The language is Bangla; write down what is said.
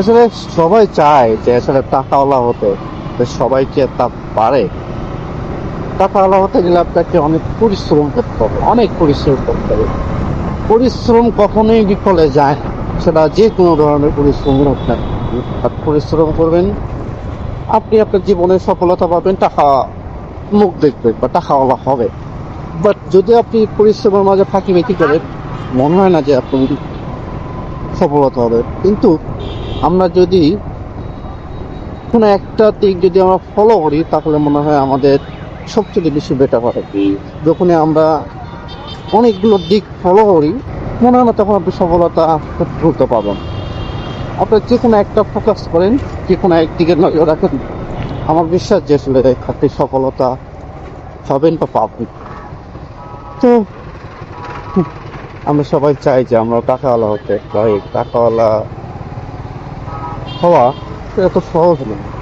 আসলে সবাই চায় যে আসলে টাকাওয়ালা হতে সবাই কি তা পারে? টাকাওয়ালা হতে গেলে আপনাকে অনেক পরিশ্রম করতে হবে, অনেক পরিশ্রম করতে হবে। পরিশ্রম কখনোই বিফলে যায় সেটা যে কোনো ধরনের পরিশ্রম না পরিশ্রম করবেন, আপনি আপনার জীবনে সফলতা পাবেন, টাকা মুখ দেখবেন বা টাকাওয়ালা হবে। বাট যদি আপনি পরিশ্রমের মাঝে ফাঁকি মেকি করেন, মনে হয় না যে আপনি সফলতা হবে কিন্তু আমরা যদি কোনো একটা দিক যদি আমরা ফলো করি তাহলে মনে হয় আমাদের সবচেয়ে বেশি বেটার হবে। যখনই আমরা অনেকগুলো দিক ফলো করি মনে হয় না তখন আপনি সফলতা দ্রুত পাবেন। আপনি যে কোনো একটা ফোকাস করেন যে কোনো একদিকে নজর রাখেন আমার বিশ্বাস যে আসলে আপনি সফলতা পাবেন বা পাবেন। তো আমরা সবাই চাই যে আমরা টাকাওয়ালা হতে টাকাওয়ালা হওয়া এত সহজ নয়।